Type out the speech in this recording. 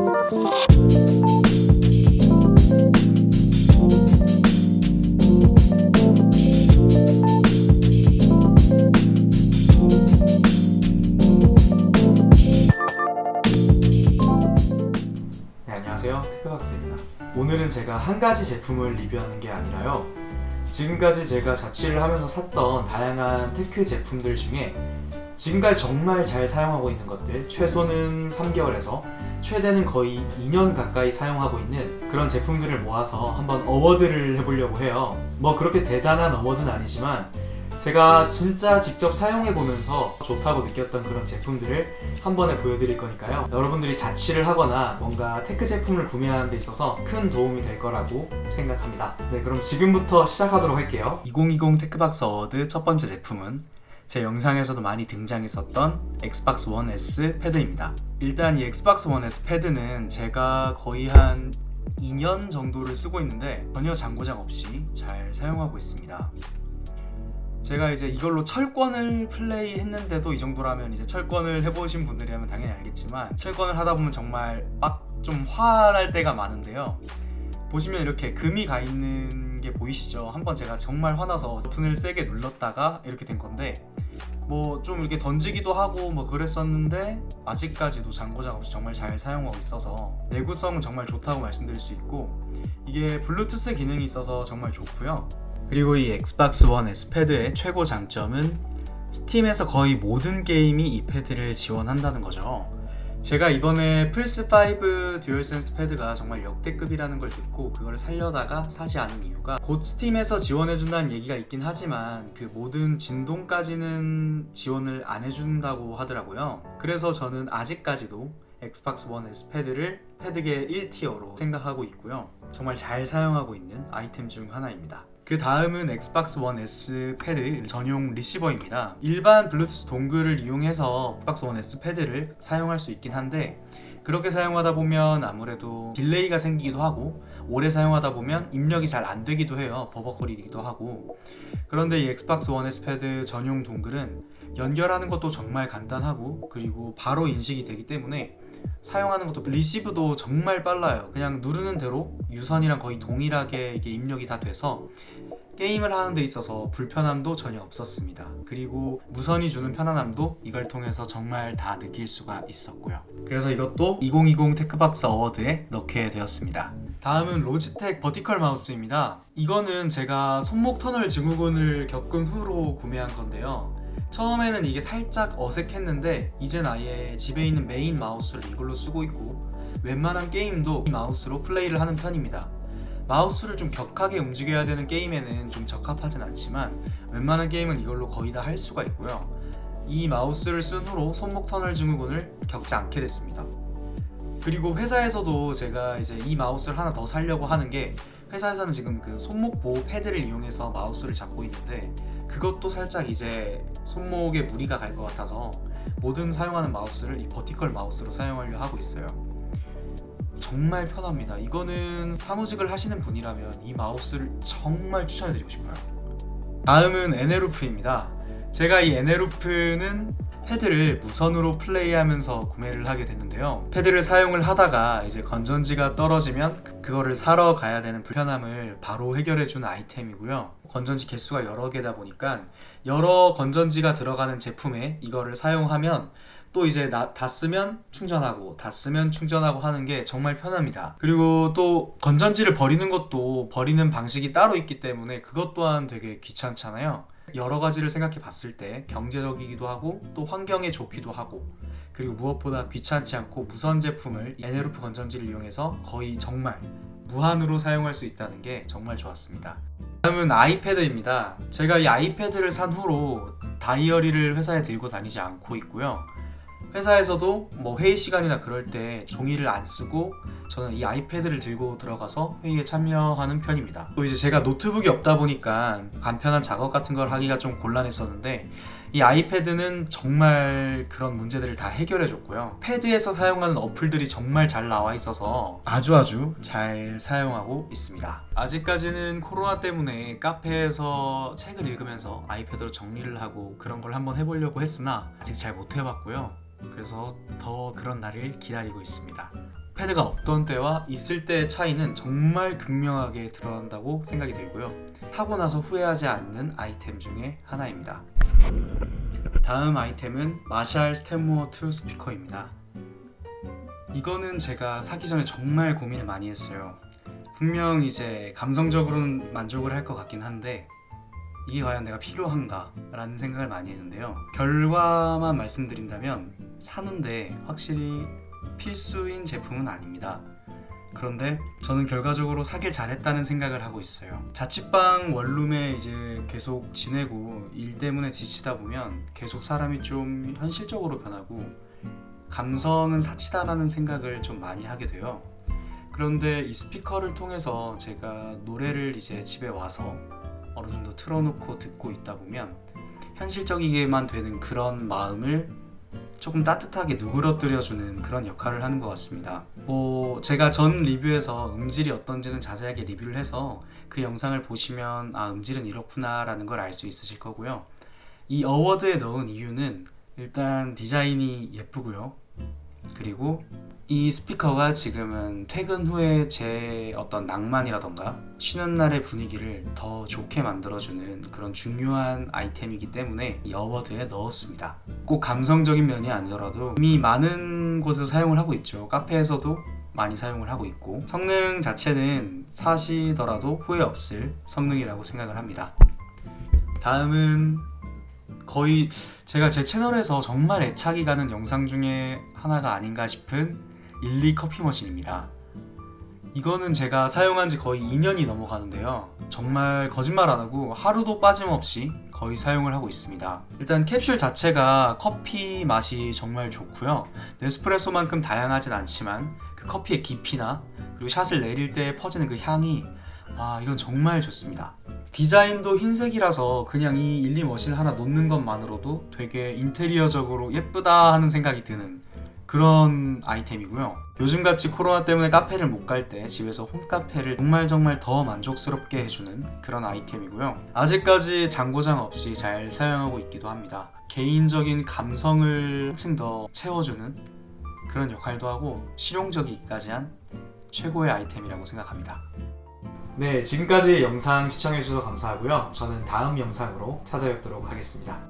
네, 안녕하세요. 테크박스입니다. 오늘은 제가 한 가지 제품을 리뷰하는 게 아니라요. 지금까지 제가 자취를 하면서 샀던 다양한 테크 제품들 중에 지금까지 정말 잘 사용하고 있는 것들, 최소는 3개월에서 최대는 거의 2년 가까이 사용하고 있는 그런 제품들을 모아서 한번 어워드를 해보려고 해요. 뭐 그렇게 대단한 어워드는 아니지만 제가 진짜 직접 사용해 보면서 좋다고 느꼈던 그런 제품들을 한 번에 보여드릴 거니까요. 여러분들이 자취를 하거나 뭔가 테크 제품을 구매하는 데 있어서 큰 도움이 될 거라고 생각합니다. 네, 그럼 지금부터 시작하도록 할게요. 2020 테크박스 어워드 첫 번째 제품은 제 영상에서도 많이 등장했었던 엑스박스 원 S 패드입니다. 일단 이 엑스박스 원 S 패드는 제가 거의 한 2년 정도를 쓰고 있는데 전혀 장고장 없이 잘 사용하고 있습니다. 제가 이제 이걸로 철권을 플레이 했는데도 이 정도라면 이제 철권을 해보신 분들이라면 당연히 알겠지만 철권을 하다 보면 정말 막 좀 화날 때가 많은데요. 보시면 이렇게 금이 가 있는 게 보이시죠? 한번 제가 정말 화나서 버튼을 세게 눌렀다가 이렇게 된 건데 뭐 좀 이렇게 던지기도 하고 뭐 그랬었는데 아직까지도 장고장 없이 정말 잘 사용하고 있어서 내구성은 정말 좋다고 말씀드릴 수 있고 이게 블루투스 기능이 있어서 정말 좋고요. 그리고 이 엑스박스 원 S 패드의 최고 장점은 스팀에서 거의 모든 게임이 이 패드를 지원한다는 거죠. 제가 이번에 플스5 듀얼센스 패드가 정말 역대급이라는 걸 듣고 그걸 살려다가 사지 않은 이유가 곧 스팀에서 지원해준다는 얘기가 있긴 하지만 그 모든 진동까지는 지원을 안 해준다고 하더라고요. 그래서 저는 아직까지도 엑스박스 원 S 패드를 패드계 1티어로 생각하고 있고요. 정말 잘 사용하고 있는 아이템 중 하나입니다. 그 다음은 엑스박스 원 S 패드 전용 리시버입니다. 일반 블루투스 동글을 이용해서 엑스박스 원 S 패드를 사용할 수 있긴 한데 그렇게 사용하다 보면 아무래도 딜레이가 생기기도 하고 오래 사용하다 보면 입력이 잘 안 되기도 해요. 버벅거리기도 하고. 그런데 이 엑스박스 원 S 패드 전용 동글은 연결하는 것도 정말 간단하고 그리고 바로 인식이 되기 때문에 사용하는 것도 리시브도 정말 빨라요. 그냥 누르는 대로 유선이랑 거의 동일하게 이게 입력이 다 돼서 게임을 하는 데 있어서 불편함도 전혀 없었습니다. 그리고 무선이 주는 편안함도 이걸 통해서 정말 다 느낄 수가 있었고요. 그래서 이것도 2020 테크박스 어워드에 넣게 되었습니다. 다음은 로지텍 버티컬 마우스입니다. 이거는 제가 손목 터널 증후군을 겪은 후로 구매한 건데요. 처음에는 이게 살짝 어색했는데 이젠 아예 집에 있는 메인 마우스를 이걸로 쓰고 있고 웬만한 게임도 이 마우스로 플레이를 하는 편입니다. 마우스를 좀 격하게 움직여야 되는 게임에는 좀 적합하진 않지만 웬만한 게임은 이걸로 거의 다 할 수가 있고요. 이 마우스를 쓴 후로 손목 터널 증후군을 겪지 않게 됐습니다. 그리고 회사에서도 제가 이제 이 마우스를 하나 더 살려고 하는 게 회사에서는 지금 그 손목 보호 패드를 이용해서 마우스를 잡고 있는데 그것도 살짝 이제 손목에 무리가 갈 것 같아서 모든 사용하는 마우스를 이 버티컬 마우스로 사용하려 하고 있어요. 정말 편합니다. 이거는 사무직을 하시는 분이라면 이 마우스를 정말 추천해드리고 싶어요. 다음은 에네루프입니다. 제가 이 에네루프는 패드를 무선으로 플레이하면서 구매를 하게 됐는데요. 패드를 사용을 하다가 이제 건전지가 떨어지면 그- 그거를 사러 가야 되는 불편함을 바로 해결해주는 아이템이고요. 건전지 개수가 여러 개다 보니까 여러 건전지가 들어가는 제품에 이거를 사용하면 또 이제 나, 다 쓰면 충전하고 다 쓰면 충전하고 하는 게 정말 편합니다. 그리고 또 건전지를 버리는 것도 버리는 방식이 따로 있기 때문에 그것 또한 되게 귀찮잖아요. 여러 가지를 생각해 봤을 때 경제적이기도 하고 또 환경에 좋기도 하고 그리고 무엇보다 귀찮지 않고 무선 제품을 에네루프 건전지를 이용해서 거의 정말 무한으로 사용할 수 있다는 게 정말 좋았습니다. 다음은 아이패드입니다. 제가 이 아이패드를 산 후로 다이어리를 회사에 들고 다니지 않고 있고요. 회사에서도 뭐 회의 시간이나 그럴 때 종이를 안 쓰고 저는 이 아이패드를 들고 들어가서 회의에 참여하는 편입니다. 또 이제 제가 노트북이 없다 보니까 간편한 작업 같은 걸 하기가 좀 곤란했었는데 이 아이패드는 정말 그런 문제들을 다 해결해 줬고요. 패드에서 사용하는 어플들이 정말 잘 나와 있어서 아주 아주 잘 사용하고 있습니다. 아직까지는 코로나 때문에 카페에서 책을 읽으면서 아이패드로 정리를 하고 그런 걸 한번 해보려고 했으나 아직 잘 못 해봤고요. 그래서 더 그런 날을 기다리고 있습니다. 패드가 없던 때와 있을 때의 차이는 정말 극명하게 드러난다고 생각이 들고요. 타고 나서 후회하지 않는 아이템 중에 하나입니다. 다음 아이템은 마샬 스탠모어 2 스피커입니다. 이거는 제가 사기 전에 정말 고민을 많이 했어요. 분명 이제 감성적으로는 만족을 할 것 같긴 한데 이게 과연 내가 필요한가? 라는 생각을 많이 했는데요. 결과만 말씀드린다면 사는데 확실히 필수인 제품은 아닙니다. 그런데 저는 결과적으로 사길 잘했다는 생각을 하고 있어요. 자취방 원룸에 이제 계속 지내고 일 때문에 지치다 보면 계속 사람이 좀 현실적으로 변하고 감성은 사치다라는 생각을 좀 많이 하게 돼요. 그런데 이 스피커를 통해서 제가 노래를 이제 집에 와서 어느 정도 틀어놓고 듣고 있다 보면 현실적이게만 되는 그런 마음을 조금 따뜻하게 누그러뜨려주는 그런 역할을 하는 것 같습니다. 뭐 제가 전 리뷰에서 음질이 어떤지는 자세하게 리뷰를 해서 그 영상을 보시면 아 음질은 이렇구나라는 걸 알 수 있으실 거고요. 이 어워드에 넣은 이유는 일단 디자인이 예쁘고요. 그리고 이 스피커가 지금은 퇴근 후에 제 어떤 낭만이라던가 쉬는 날의 분위기를 더 좋게 만들어주는 그런 중요한 아이템이기 때문에 이 어워드에 넣었습니다. 꼭 감성적인 면이 아니더라도 이미 많은 곳에서 사용을 하고 있죠. 카페에서도 많이 사용을 하고 있고 성능 자체는 사시더라도 후회 없을 성능이라고 생각을 합니다. 다음은 거의 제가 제 채널에서 정말 애착이 가는 영상 중에 하나가 아닌가 싶은 일리 커피 머신입니다. 이거는 제가 사용한 지 거의 2년이 넘어가는데요. 정말 거짓말 안 하고 하루도 빠짐없이 거의 사용을 하고 있습니다. 일단 캡슐 자체가 커피 맛이 정말 좋고요. 네스프레소만큼 다양하진 않지만 그 커피의 깊이나 그리고 샷을 내릴 때 퍼지는 그 향이 아 이건 정말 좋습니다. 디자인도 흰색이라서 그냥 이 일리 머신 하나 놓는 것만으로도 되게 인테리어적으로 예쁘다 하는 생각이 드는 그런 아이템이고요. 요즘같이 코로나 때문에 카페를 못 갈 때 집에서 홈카페를 정말 정말 더 만족스럽게 해주는 그런 아이템이고요. 아직까지 장고장 없이 잘 사용하고 있기도 합니다. 개인적인 감성을 한층 더 채워주는 그런 역할도 하고 실용적이기까지 한 최고의 아이템이라고 생각합니다. 네, 지금까지 영상 시청해주셔서 감사하고요. 저는 다음 영상으로 찾아뵙도록 하겠습니다.